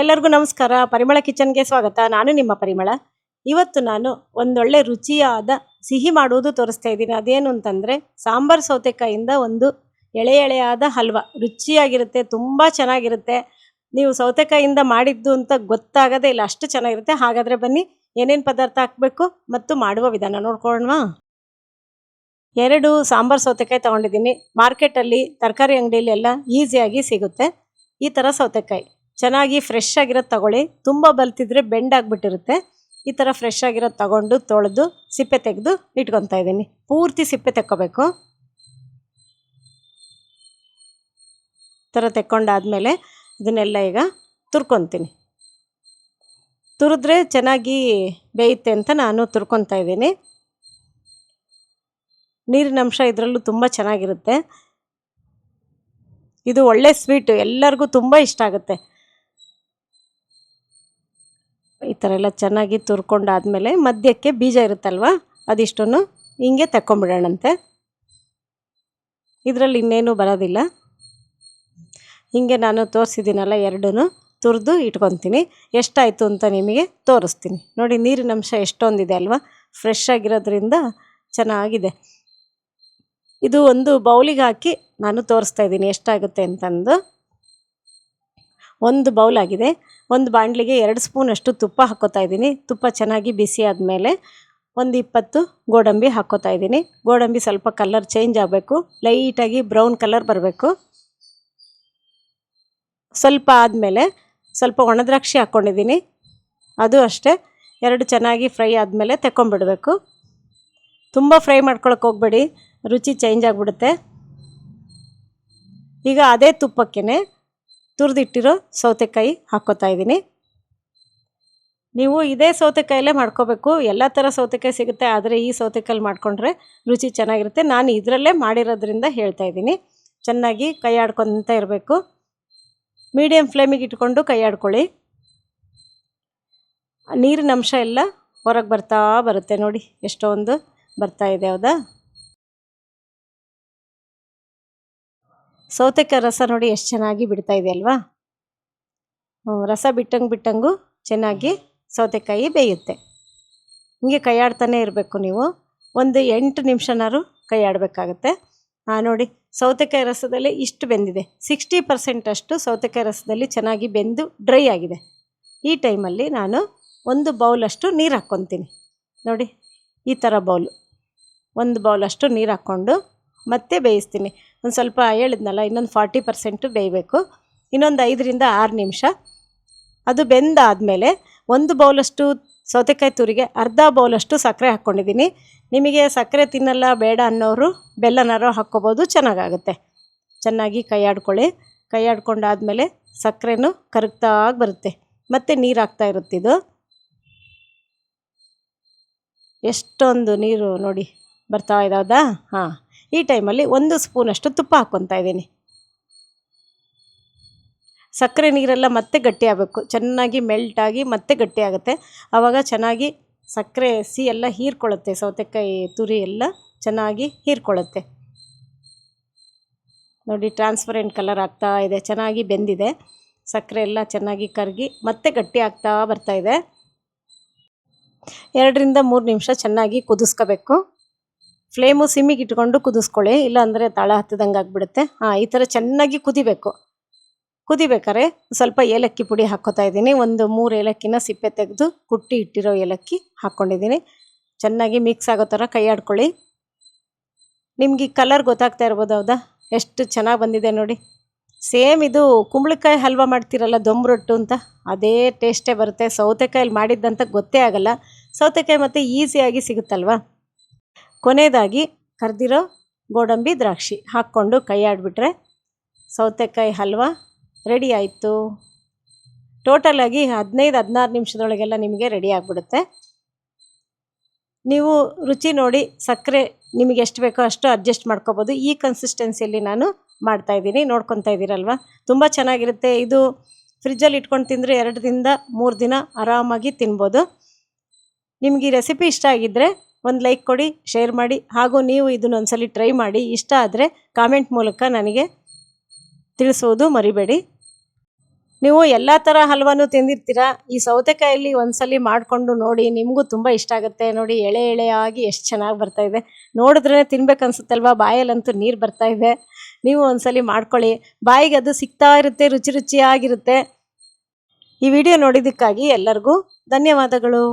ಎಲ್ಲರಿಗೂ ನಮಸ್ಕಾರ. ಪರಿಮಳ ಕಿಚನ್ಗೆ ಸ್ವಾಗತ. ನಾನು ನಿಮ್ಮ ಪರಿಮಳ. ಇವತ್ತು ನಾನು ಒಂದೊಳ್ಳೆ ರುಚಿಯಾದ ಸಿಹಿ ಮಾಡುವುದು ತೋರಿಸ್ತಾ ಇದ್ದೀನಿ. ಅದೇನು ಅಂತಂದರೆ ಸಾಂಬಾರು ಸೌತೆಕಾಯಿಂದ ಒಂದು ಎಳೆ ಎಳೆಯಾದ ಹಲ್ವ. ರುಚಿಯಾಗಿರುತ್ತೆ, ತುಂಬ ಚೆನ್ನಾಗಿರುತ್ತೆ. ನೀವು ಸೌತೆಕಾಯಿಂದ ಮಾಡಿದ್ದು ಅಂತ ಗೊತ್ತಾಗದೇ ಇಲ್ಲ, ಅಷ್ಟು ಚೆನ್ನಾಗಿರುತ್ತೆ. ಹಾಗಾದರೆ ಬನ್ನಿ, ಏನೇನು ಪದಾರ್ಥ ಹಾಕಬೇಕು ಮತ್ತು ಮಾಡುವ ವಿಧಾನ ನೋಡ್ಕೊಳ್ಳೋಣ. ಎರಡು ಸಾಂಬಾರು ಸೌತೆಕಾಯಿ ತೊಗೊಂಡಿದ್ದೀನಿ. ಮಾರ್ಕೆಟಲ್ಲಿ, ತರಕಾರಿ ಅಂಗಡಿಯಲ್ಲಿ ಎಲ್ಲ ಈಸಿಯಾಗಿ ಸಿಗುತ್ತೆ. ಈ ಥರ ಸೌತೆಕಾಯಿ. ಚೆನ್ನಾಗಿ ಫ್ರೆಶ್ ಆಗಿರೋದು ತಗೊಳ್ಳಿ. ತುಂಬ ಬಲ್ತಿದ್ರೆ ಬೆಂಡ್ ಆಗಿಬಿಟ್ಟಿರುತ್ತೆ. ಈ ಥರ ಫ್ರೆಶ್ ಆಗಿರೋದು ತಗೊಂಡು ತೊಳೆದು, ಸಿಪ್ಪೆ ತೆಗೆದು ಇಟ್ಕೊತಾ ಇದ್ದೀನಿ. ಪೂರ್ತಿ ಸಿಪ್ಪೆ ತೆಕ್ಕೋಬೇಕು. ಥರ ತೆಕ್ಕೊಂಡಾದಮೇಲೆ ಇದನ್ನೆಲ್ಲ ಈಗ ತುರ್ಕೊತೀನಿ. ತುರಿದ್ರೆ ಚೆನ್ನಾಗಿ ಬೇಯುತ್ತೆ ಅಂತ ನಾನು ತುರ್ಕೊತಾ ಇದ್ದೀನಿ. ನೀರಿನ ಅಂಶ ಇದರಲ್ಲೂ ತುಂಬ ಚೆನ್ನಾಗಿರುತ್ತೆ. ಇದು ಒಳ್ಳೆ ಸ್ವೀಟು ಎಲ್ಲರಿಗೂ ತುಂಬ ಇಷ್ಟ ಆಗುತ್ತೆ. ಈ ಥರ ಎಲ್ಲ ಚೆನ್ನಾಗಿ ತುರ್ಕೊಂಡಾದ್ಮೇಲೆ ಮಧ್ಯಕ್ಕೆ ಬೀಜ ಇರುತ್ತಲ್ವ? ಅದಿಷ್ಟನ್ನು ಹಿಂಗೆ ತಕ್ಕೊಂಬಿಡೋಣಂತೆ. ಇದರಲ್ಲಿ ಇನ್ನೇನು ಬರೋದಿಲ್ಲ. ಹಿಂಗೆ ನಾನು ತೋರಿಸಿದ್ದೀನಲ್ಲ ಎರಡೂ ತುರಿದು ಇಟ್ಕೊತೀನಿ. ಎಷ್ಟಾಯಿತು ಅಂತ ನಿಮಗೆ ತೋರಿಸ್ತೀನಿ. ನೋಡಿ, ನೀರಿನ ಅಂಶ ಎಷ್ಟೊಂದಿದೆ ಅಲ್ವಾ? ಫ್ರೆಶ್ ಆಗಿರೋದ್ರಿಂದ ಚೆನ್ನಾಗಿದೆ. ಇದು ಒಂದು ಬೌಲಿಗೆ ಹಾಕಿ ನಾನು ತೋರಿಸ್ತಾ ಇದ್ದೀನಿ ಎಷ್ಟಾಗುತ್ತೆ ಅಂತಂದು. ಒಂದು ಬೌಲ್ ಆಗಿದೆ. ಒಂದು ಬಾಣಲಿಗೆ ಎರಡು ಸ್ಪೂನಷ್ಟು ತುಪ್ಪ ಹಾಕ್ಕೋತಾ ಇದ್ದೀನಿ. ತುಪ್ಪ ಚೆನ್ನಾಗಿ ಬಿಸಿ ಆದಮೇಲೆ ಒಂದು ಇಪ್ಪತ್ತು ಗೋಡಂಬಿ ಹಾಕ್ಕೋತಾ ಇದ್ದೀನಿ. ಗೋಡಂಬಿ ಸ್ವಲ್ಪ ಕಲರ್ ಚೇಂಜ್ ಆಗಬೇಕು. ಲೈಟಾಗಿ ಬ್ರೌನ್ ಕಲರ್ ಬರಬೇಕು. ಸ್ವಲ್ಪ ಆದಮೇಲೆ ಸ್ವಲ್ಪ ಒಣದ್ರಾಕ್ಷಿ ಹಾಕ್ಕೊಂಡಿದ್ದೀನಿ ಅದು ಅಷ್ಟೇ. ಎರಡು ಚೆನ್ನಾಗಿ ಫ್ರೈ ಆದಮೇಲೆ ತೆಕ್ಕೊಂಬಿಡಬೇಕು. ತುಂಬ ಫ್ರೈ ಮಾಡ್ಕೊಳಕ್ಕೆ ಹೋಗಬೇಡಿ. ರುಚಿ ಚೇಂಜ್ ಆಗಿಬಿಡುತ್ತೆ. ಈಗ ಅದೇ ತುಪ್ಪಕ್ಕೆ ತುರಿದಿಟ್ಟಿರೋ ಸೌತೆಕಾಯಿ ಹಾಕ್ಕೋತಾ ಇದ್ದೀನಿ. ನೀವು ಇದೇ ಸೌತೆಕಾಯಲ್ಲೇ ಮಾಡ್ಕೋಬೇಕು. ಎಲ್ಲ ಥರ ಸೌತೆಕಾಯಿ ಸಿಗುತ್ತೆ, ಆದರೆ ಈ ಸೌತೆಕಾಯಲ್ಲಿ ಮಾಡಿಕೊಂಡ್ರೆ ರುಚಿ ಚೆನ್ನಾಗಿರುತ್ತೆ. ನಾನು ಇದರಲ್ಲೇ ಮಾಡಿರೋದ್ರಿಂದ ಹೇಳ್ತಾ ಇದ್ದೀನಿ. ಚೆನ್ನಾಗಿ ಕೈ ಆಡ್ಕೊತ ಇರಬೇಕು. ಮೀಡಿಯಮ್ ಫ್ಲೇಮಿಗೆ ಇಟ್ಕೊಂಡು ಕೈ ಆಡ್ಕೊಳ್ಳಿ ನೀರಿನ ಅಂಶ ಎಲ್ಲ ಹೊರಗೆ ಬರ್ತಾ ಬರುತ್ತೆ ನೋಡಿ, ಎಷ್ಟೊಂದು ಬರ್ತಾ ಇದೆ, ಹೌದಾ? ಸೌತೆಕಾಯಿ ರಸ ನೋಡಿ ಎಷ್ಟು ಚೆನ್ನಾಗಿ ಬಿಡ್ತಾ ಇದೆ ಅಲ್ವಾ? ರಸ ಬಿಟ್ಟಂಗೆ ಬಿಟ್ಟಂಗೂ ಚೆನ್ನಾಗಿ ಸೌತೆಕಾಯಿ ಬೇಯುತ್ತೆ. ಹಿಂಗೆ ಕೈಯಾಡ್ತಾನೆ ಇರಬೇಕು ನೀವು. ಒಂದು ಎಂಟು ನಿಮಿಷನಾರು ಕೈಯಾಡಬೇಕಾಗತ್ತೆ. ನೋಡಿ ಸೌತೆಕಾಯಿ ರಸದಲ್ಲಿ ಇಷ್ಟು ಬೆಂದಿದೆ. ಸಿಕ್ಸ್ಟಿ ಪರ್ಸೆಂಟ್ ಅಷ್ಟು ಸೌತೆಕಾಯಿ ರಸದಲ್ಲಿ ಚೆನ್ನಾಗಿ ಬೆಂದು ಡ್ರೈ ಆಗಿದೆ. ಈ ಟೈಮಲ್ಲಿ ನಾನು ಒಂದು ಬೌಲಷ್ಟು ನೀರು ಹಾಕ್ಕೊತೀನಿ. ನೋಡಿ ಈ ಥರ ಬೌಲು. ಒಂದು ಬೌಲಷ್ಟು ನೀರು ಹಾಕ್ಕೊಂಡು ಮತ್ತೆ ಬೇಯಿಸ್ತೀನಿ. ಒಂದು ಸ್ವಲ್ಪ ಹೇಳಿದ್ನಲ್ಲ, ಇನ್ನೊಂದು ಫಾರ್ಟಿ ಪರ್ಸೆಂಟು ಬೇಯಬೇಕು. ಇನ್ನೊಂದು ಐದರಿಂದ ಆರು ನಿಮಿಷ. ಅದು ಬೆಂದಾದಮೇಲೆ ಒಂದು ಬೌಲಷ್ಟು ಸೌತೆಕಾಯಿ ತುರಿಗೆ, ಅರ್ಧ ಬೌಲಷ್ಟು ಸಕ್ಕರೆ ಹಾಕ್ಕೊಂಡಿದ್ದೀನಿ. ನಿಮಗೆ ಸಕ್ಕರೆ ತಿನ್ನಲ್ಲ, ಬೇಡ ಅನ್ನೋರು ಬೆಲ್ಲನಾರೋ ಹಾಕ್ಕೋಬೋದು, ಚೆನ್ನಾಗಾಗುತ್ತೆ. ಚೆನ್ನಾಗಿ ಕೈ ಆಡ್ಕೊಳ್ಳಿ ಕೈ ಆಡ್ಕೊಂಡಾದ್ಮೇಲೆ ಸಕ್ಕರೆನೂ ಕರಗ್ತಾ ಬರುತ್ತೆ. ಮತ್ತು ನೀರು ಹಾಕ್ತಾ ಇರುತ್ತಿದ್ದು ಎಷ್ಟೊಂದು ನೀರು ನೋಡಿ ಬರ್ತಾ ಇದ್ದಾವದಾ ಹಾಂ. ಈ ಟೈಮಲ್ಲಿ ಒಂದು ಸ್ಪೂನಷ್ಟು ತುಪ್ಪ ಹಾಕ್ಕೊತಾ ಇದ್ದೀನಿ. ಸಕ್ಕರೆ ನೀರೆಲ್ಲ ಮತ್ತೆ ಗಟ್ಟಿ ಆಗಬೇಕು ಚೆನ್ನಾಗಿ ಮೆಲ್ಟಾಗಿ ಮತ್ತೆ ಗಟ್ಟಿ ಆಗುತ್ತೆ ಆವಾಗ ಚೆನ್ನಾಗಿ ಸಕ್ಕರೆ ಸಿ ಎಲ್ಲ ಹೀರ್ಕೊಳ್ಳುತ್ತೆ. ಸೌತೆಕಾಯಿ ತುರಿ ಎಲ್ಲ ಚೆನ್ನಾಗಿ ಹೀರ್ಕೊಳ್ಳುತ್ತೆ. ನೋಡಿ ಟ್ರಾನ್ಸ್ಪರೆಂಟ್ ಕಲರ್ ಆಗ್ತಾ ಇದೆ. ಚೆನ್ನಾಗಿ ಬೆಂದಿದೆ. ಸಕ್ಕರೆ ಎಲ್ಲ ಚೆನ್ನಾಗಿ ಕರಗಿ ಮತ್ತೆ ಗಟ್ಟಿ ಆಗ್ತಾ ಇದೆ. ಎರಡರಿಂದ ಮೂರು ನಿಮಿಷ ಚೆನ್ನಾಗಿ ಕುದಿಸ್ಕೋಬೇಕು. ಫ್ಲೇಮು ಸಿಮ್ಮಿಗೆ ಇಟ್ಕೊಂಡು ಕುದಿಸ್ಕೊಳ್ಳಿ, ಇಲ್ಲಾಂದರೆ ತಾಳ ಹತ್ತಿದಂಗೆ ಆಗಿಬಿಡುತ್ತೆ. ಹಾಂ, ಈ ಥರ ಚೆನ್ನಾಗಿ ಕುದಿಬೇಕು. ಕುದಿಬೇಕಾರೆ ಸ್ವಲ್ಪ ಏಲಕ್ಕಿ ಪುಡಿ ಹಾಕ್ಕೋತಾ ಇದ್ದೀನಿ. ಒಂದು ಮೂರು ಏಲಕ್ಕಿನ ಸಿಪ್ಪೆ ತೆಗೆದು ಕುಟ್ಟಿ ಇಟ್ಟಿರೋ ಏಲಕ್ಕಿ ಹಾಕ್ಕೊಂಡಿದ್ದೀನಿ. ಚೆನ್ನಾಗಿ ಮಿಕ್ಸ್ ಆಗೋ ಥರ ಕೈ ಆಡ್ಕೊಳ್ಳಿ ನಿಮಗೆ ಕಲರ್ ಗೊತ್ತಾಗ್ತಾ ಇರ್ಬೋದು ಹೌದಾ? ಎಷ್ಟು ಚೆನ್ನಾಗಿ ಬಂದಿದೆ ನೋಡಿ. ಸೇಮ್ ಇದು ಕುಂಬಳಕಾಯಿ ಹಲ್ವ ಮಾಡ್ತೀರಲ್ಲ ದೊಂಬ್ರೊಟ್ಟು ಅಂತ, ಅದೇ ಟೇಸ್ಟೇ ಬರುತ್ತೆ. ಸೌತೆಕಾಯಲ್ಲಿ ಮಾಡಿದ್ದಂತ ಗೊತ್ತೇ ಆಗಲ್ಲ. ಸೌತೆಕಾಯಿ ಮತ್ತು ಈಸಿಯಾಗಿ ಸಿಗುತ್ತಲ್ವಾ? ಕೊನೆಯದಾಗಿ ಕರೆದಿರೋ ಗೋಡಂಬಿ ದ್ರಾಕ್ಷಿ ಹಾಕ್ಕೊಂಡು ಕೈ ಆಡಿಬಿಟ್ರೆ ಸೌತೆಕಾಯಿ ಹಲ್ವಾ ರೆಡಿ ಆಯಿತು. ಟೋಟಲಾಗಿ ಹದಿನೈದು, ಹದಿನಾರು ನಿಮಿಷದೊಳಗೆಲ್ಲ ನಿಮಗೆ ರೆಡಿ ಆಗಿಬಿಡುತ್ತೆ. ನೀವು ರುಚಿ ನೋಡಿ, ಸಕ್ಕರೆ ನಿಮಗೆ ಎಷ್ಟು ಬೇಕೋ ಅಷ್ಟು ಅಡ್ಜಸ್ಟ್ ಮಾಡ್ಕೋಬೋದು. ಈ ಕನ್ಸಿಸ್ಟೆನ್ಸಿಯಲ್ಲಿ ನಾನು ಮಾಡ್ತಾಯಿದ್ದೀನಿ ನೋಡ್ಕೊತಾ ಇದ್ದೀರಲ್ವ? ತುಂಬ ಚೆನ್ನಾಗಿರುತ್ತೆ. ಇದು ಫ್ರಿಜ್ಜಲ್ಲಿ ಇಟ್ಕೊಂಡು ತಿಂದರೆ ಎರಡರಿಂದ ಮೂರು ದಿನ ಆರಾಮಾಗಿ ತಿನ್ಬೋದು. ನಿಮಗೆ ಈ ರೆಸಿಪಿ ಇಷ್ಟ ಆಗಿದ್ದರೆ ಒಂದು ಲೈಕ್ ಕೊಡಿ ಶೇರ್ ಮಾಡಿ, ಹಾಗೂ ನೀವು ಇದನ್ನೊಂದ್ಸಲಿ ಟ್ರೈ ಮಾಡಿ, ಇಷ್ಟ ಆದರೆ ಕಾಮೆಂಟ್ ಮೂಲಕ ನನಗೆ ತಿಳಿಸೋದು ಮರಿಬೇಡಿ. ನೀವು ಎಲ್ಲ ಥರ ಹಲ್ವಾನು ತಿಂದಿರ್ತೀರಾ? ಈ ಸೌತೆಕಾಯಲ್ಲಿ ಒಂದ್ಸಲಿ ಮಾಡಿಕೊಂಡು ನೋಡಿ, ನಿಮಗೂ ತುಂಬ ಇಷ್ಟ ಆಗುತ್ತೆ. ನೋಡಿ, ಎಳೆ ಎಳೆಯಾಗಿ ಎಷ್ಟು ಚೆನ್ನಾಗಿ ಬರ್ತಾ ಇದೆ. ನೋಡಿದ್ರೆ ತಿನ್ಬೇಕನ್ಸುತ್ತಲ್ವ ಬಾಯಲ್ಲಂತೂ ನೀರು ಇದೆ. ನೀವು ಒಂದ್ಸಲಿ ಮಾಡ್ಕೊಳ್ಳಿ. ಬಾಯಿಗೆ ಅದು ಸಿಗ್ತಾ ಇರುತ್ತೆ, ರುಚಿ ರುಚಿಯಾಗಿರುತ್ತೆ. ಈ ವಿಡಿಯೋ ನೋಡಿದ್ದಕ್ಕಾಗಿ ಎಲ್ಲರಿಗೂ ಧನ್ಯವಾದಗಳು.